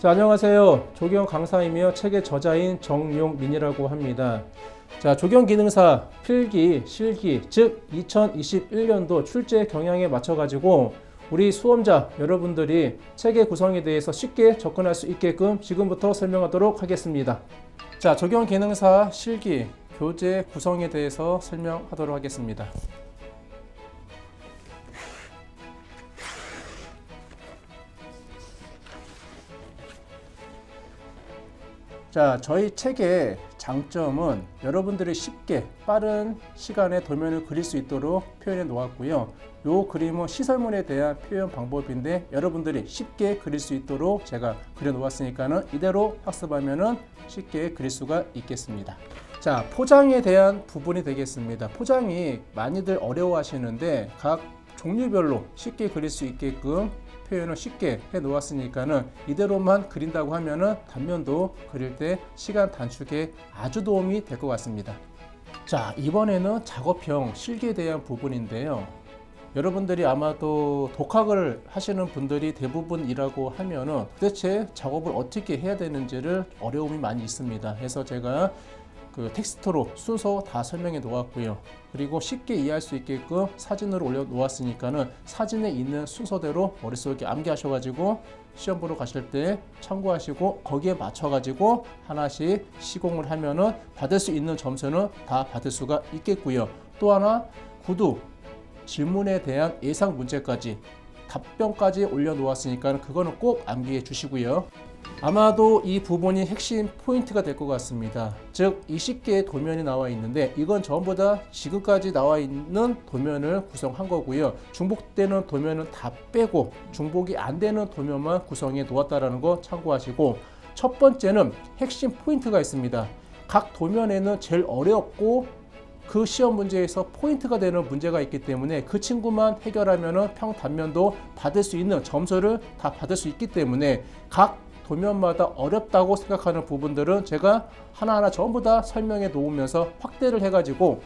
자, 안녕하세요. 조경 강사이며 책의 저자인 정용민이라고 합니다. 자, 조경 기능사 필기, 실기, 즉 2021년도 출제 경향에 맞춰 가지고 우리 수험자 여러분들이 책의 구성에 대해서 쉽게 접근할 수 있게끔 지금부터 설명하도록 하겠습니다. 자, 조경 기능사 실기 교재 구성에 대해서 설명하도록 하겠습니다. 자, 저희 책의 장점은 여러분들이 쉽게 빠른 시간에 도면을 그릴 수 있도록 표현해 놓았고요. 요 그림은 시설물에 대한 표현 방법인데 여러분들이 쉽게 그릴 수 있도록 제가 그려 놓았으니까는 이대로 학습하면은 쉽게 그릴 수가 있겠습니다. 자, 포장에 대한 부분이 되겠습니다. 포장이 많이들 어려워하시는데 각 종류별로 쉽게 그릴 수 있게끔 표현을 쉽게 해 놓았으니까는 이대로만 그린다고 하면은 단면도 그릴 때 시간 단축에 아주 도움이 될 것 같습니다. 자, 이번에는 작업형 실기에 대한 부분인데요. 여러분들이 아마도 독학을 하시는 분들이 대부분이라고 하면은 도대체 작업을 어떻게 해야 되는지를 어려움이 많이 있습니다. 그래서 제가 그 텍스트로 순서 다 설명해 놓았고요. 그리고 쉽게 이해할 수 있게끔 사진으로 올려 놓았으니까는 사진에 있는 순서대로 머릿속에 암기하셔가지고 시험 보러 가실 때 참고하시고 거기에 맞춰가지고 하나씩 시공을 하면은 받을 수 있는 점수는 다 받을 수가 있겠고요. 또 하나 구두 질문에 대한 예상 문제까지 답변까지 올려놓았으니까 그거는 꼭 암기해 주시고요. 아마도 이 부분이 핵심 포인트가 될 것 같습니다. 즉 20개의 도면이 나와 있는데 이건 전부 다 지금까지 나와 있는 도면을 구성한 거고요. 중복되는 도면은 다 빼고 중복이 안 되는 도면만 구성해 놓았다라는 거 참고하시고 첫 번째는 핵심 포인트가 있습니다. 각 도면에는 제일 어렵고 그 시험 문제에서 포인트가 되는 문제가 있기 때문에 그 친구만 해결하면 평 단면도 받을 수 있는 점수를 다 받을 수 있기 때문에 각 도면마다 어렵다고 생각하는 부분들은 제가 하나하나 전부 다 설명해 놓으면서 확대를 해가지고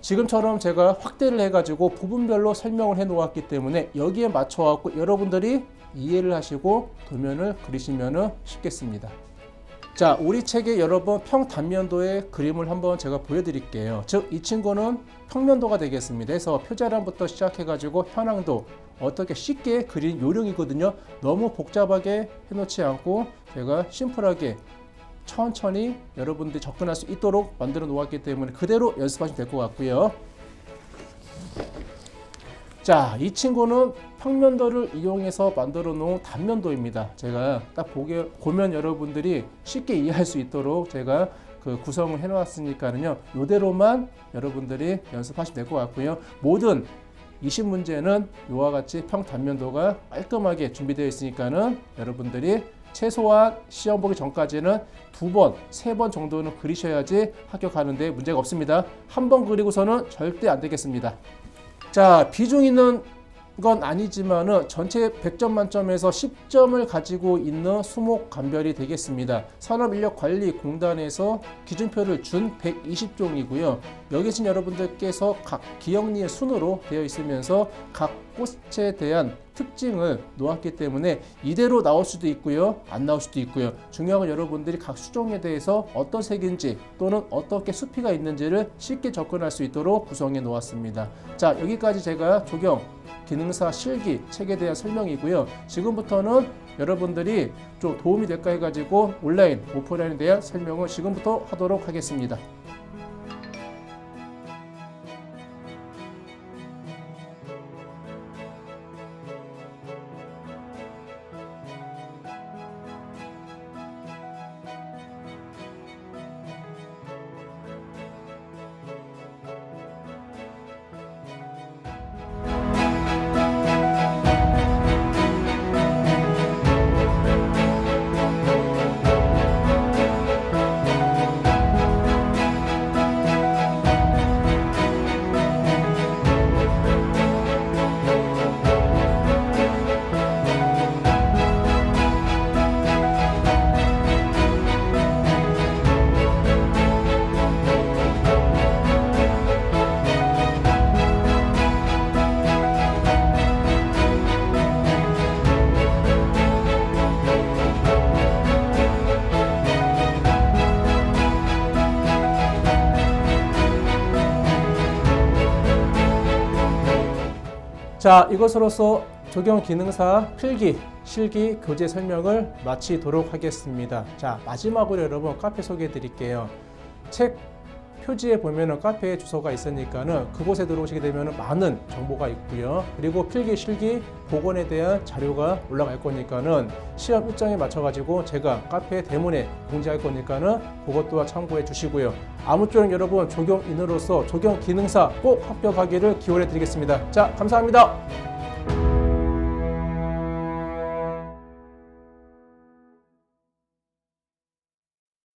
지금처럼 제가 확대를 해가지고 부분별로 설명을 해 놓았기 때문에 여기에 맞춰 갖고 여러분들이 이해를 하시고 도면을 그리시면 쉽겠습니다. 자, 우리 책의 여러분 평단면도의 그림을 한번 제가 보여드릴게요. 즉, 이 친구는 평면도가 되겠습니다. 그래서 표자량부터 시작해가지고 현황도 어떻게 쉽게 그린 요령이거든요. 너무 복잡하게 해놓지 않고 제가 심플하게 천천히 여러분들이 접근할 수 있도록 만들어 놓았기 때문에 그대로 연습하시면 될 것 같고요. 자, 이 친구는 평면도를 이용해서 만들어 놓은 단면도입니다. 제가 딱 보게, 보면 여러분들이 쉽게 이해할 수 있도록 제가 그 구성을 해 놓았으니까는요. 이대로만 여러분들이 연습하시면 될 것 같고요. 모든 20문제는 이와 같이 평단면도가 깔끔하게 준비되어 있으니까는 여러분들이 최소한 시험 보기 전까지는 두 번, 세 번 정도는 그리셔야지 합격하는데 문제가 없습니다. 한 번 그리고서는 절대 안 되겠습니다. 자, 비중 있는 건 아니지만은 전체 100점 만점에서 10점을 가지고 있는 수목 감별이 되겠습니다. 산업인력관리공단에서 기준표를 준 120종이고요. 여기 계신 여러분들께서 각 기억리의 순으로 되어 있으면서 각 꽃에 대한 특징을 놓았기 때문에 이대로 나올 수도 있고요. 안 나올 수도 있고요. 중요한 건 여러분들이 각 수종에 대해서 어떤 색인지 또는 어떻게 수피가 있는지를 쉽게 접근할 수 있도록 구성해 놓았습니다. 자, 여기까지 제가 조경 기능사 실기 책에 대한 설명이고요. 지금부터는 여러분들이 좀 도움이 될까 해가지고 온라인, 오프라인에 대한 설명을 지금부터 하도록 하겠습니다. 자, 이것으로서 적용 기능사 필기, 실기 교재 설명을 마치도록 하겠습니다. 자, 마지막으로 여러분 카페 소개해 드릴게요. 책 표지에 보면은 카페 주소가 있으니까는 그곳에 들어오시게 되면 많은 정보가 있고요. 그리고 필기, 실기, 복원에 대한 자료가 올라갈 거니까는 시험 일정에 맞춰가지고 제가 카페 대문에 공지할 거니까는 그것 또한 참고해 주시고요. 아무쪼록 여러분 적용인으로서 적용 기능사 꼭 합격하기를 기원해 드리겠습니다. 자, 감사합니다.